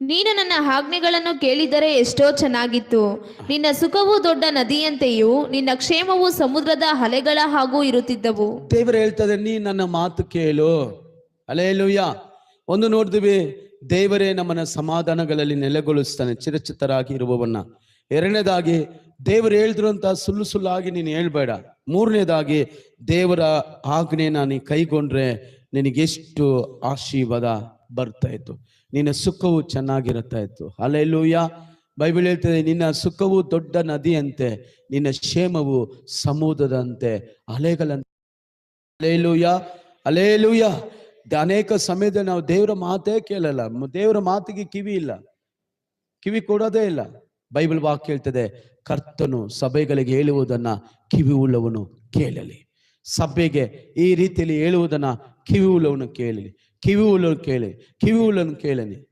ನೀನು ನನ್ನ ಆಜ್ಞೆಗಳನ್ನು ಕೇಳಿದರೆ ಎಷ್ಟೋ ಚೆನ್ನಾಗಿತ್ತು. ನಿನ್ನ ಸುಖವು ದೊಡ್ಡ ನದಿಯಂತೆಯೂ, ನಿನ್ನ ಕ್ಷೇಮವು ಸಮುದ್ರದ ಅಲೆಗಳ ಹಾಗೂ ಇರುತ್ತಿದ್ದವು. ದೇವರು ಹೇಳ್ತದೆ, ನೀ ನನ್ನ ಮಾತು ಕೇಳು. ಅಲೇಲುಯ್ಯ. ಒಂದು ನೋಡಿದ್ವಿ ದೇವರೇ ನಮ್ಮನ್ನ ಸಮಾಧಾನಗಳಲ್ಲಿ ನೆಲೆಗೊಳಿಸ್ತಾನೆ, ಚಿರಚಿತ್ತರಾಗಿ ಇರುವವನ್ನ. ಎರಡನೇದಾಗಿ, ದೇವರು ಹೇಳಿದ್ರು ಅಂತ ಸುಳ್ಳು ಸುಳ್ಳಾಗಿ ನೀನು ಹೇಳ್ಬೇಡ. ಮೂರನೇದಾಗಿ, ದೇವರ ಆಜ್ಞೆನ ನೀ ಕೈಗೊಂಡ್ರೆ ನಿನಗೆಷ್ಟು ಆಶೀರ್ವಾದ. ಬರ್ತಾ ಇತ್ತು. ನಿನ್ನ ಸುಖವು ಚೆನ್ನಾಗಿರುತ್ತಾ ಇತ್ತು. ಅಲ್ಲೆಲ್ಲೂಯ್ಯ ಬೈಬಲ್ ಹೇಳ್ತದೆ, ನಿನ್ನ ಸುಖವು ದೊಡ್ಡ ನದಿಯಂತೆ, ನಿನ್ನ ಕ್ಷೇಮವು ಸಮುದ್ರದಂತೆ ಅಲೆಗಳಂತೆ ಅಲೆಲೂಯ ಅಲೆಲೂಯ ಅನೇಕ ಸಮಯದಲ್ಲಿ ನಾವು ದೇವರ ಮಾತೇ ಕೇಳಲ್ಲ. ದೇವರ ಮಾತಿಗೆ ಕಿವಿ ಇಲ್ಲ. ಕಿವಿ ಕೊಡೋದೇ ಇಲ್ಲ. ಬೈಬಲ್ ವಾಕ್ ಹೇಳ್ತದೆ, ಕರ್ತನು ಸಭೆಗಳಿಗೆ ಹೇಳುವುದನ್ನ ಕಿವಿ ಉಳ್ಳವನು ಕೇಳಲಿ. ಸಭೆಗೆ ಈ ರೀತಿಯಲ್ಲಿ ಹೇಳುವುದನ್ನ ಕಿವಿ ಉಳ್ಳವನು ಕೇಳಲಿ ಕಿವಿ ಉಳ್ಳವನು ಕೇಳಿ ಕಿವಿ ಉಳ್ಳವನು ಕೇಳಲಿ.